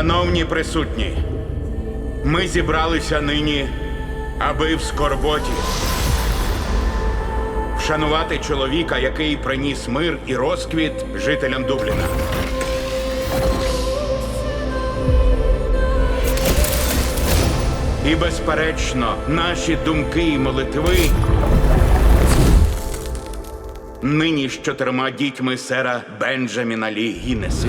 Шановні присутні, ми зібралися нині, аби в скорботі вшанувати чоловіка, який приніс мир і розквіт жителям Дубліна. І, безперечно, наші думки і молитви нині з чотирма дітьми сера Бенджаміна Лі Гіннеса.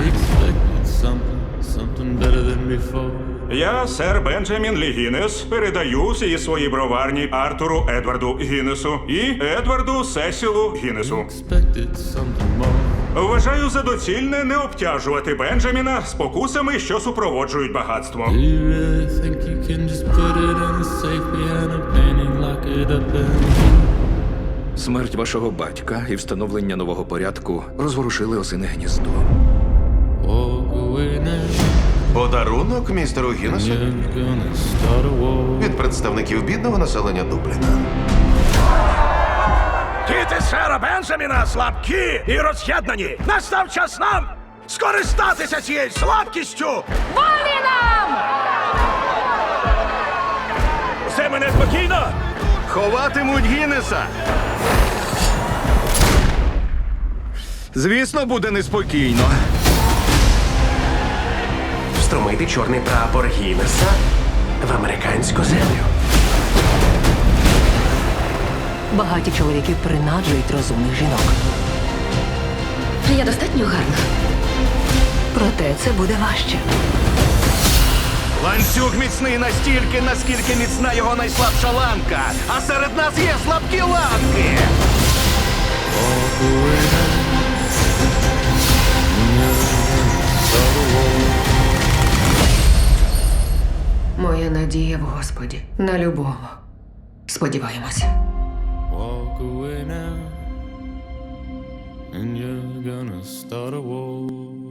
Something, better than before. Я, сер Бенджамін Лі Гіннес, передаю всі свої броварні Артуру Едварду Гіннесу і Едварду Сесілу Гіннесу. Expected something more. Вважаю за доцільне не обтяжувати Бенджаміна спокусами, що супроводжують багатство. Do you really think you can just put it in a safe piano painting, lock it up and Смерть вашого батька і встановлення нового порядку розворушили осине гніздо. walk? Подарунок містеру Гіннесу від представників бідного населення Дубліна. Діти сера Бенджаміна слабкі і роз'єднані. Настав час нам скористатися цією слабкістю. Волі нам! Все мене спокійно. Ховатимуть Гіннеса. Звісно, буде неспокійно. Встромити чорний прапор Гіннеса в американську землю. Багаті чоловіки принаджують розумних жінок. Я достатньо гарна. Проте це буде важче. Ланцюг міцний настільки, наскільки міцна його найслабша ланка. А серед нас є слабкі ланки. Моя надія в Господі. На любого. Сподіваємося. Walk away now. And you're gonna start a war.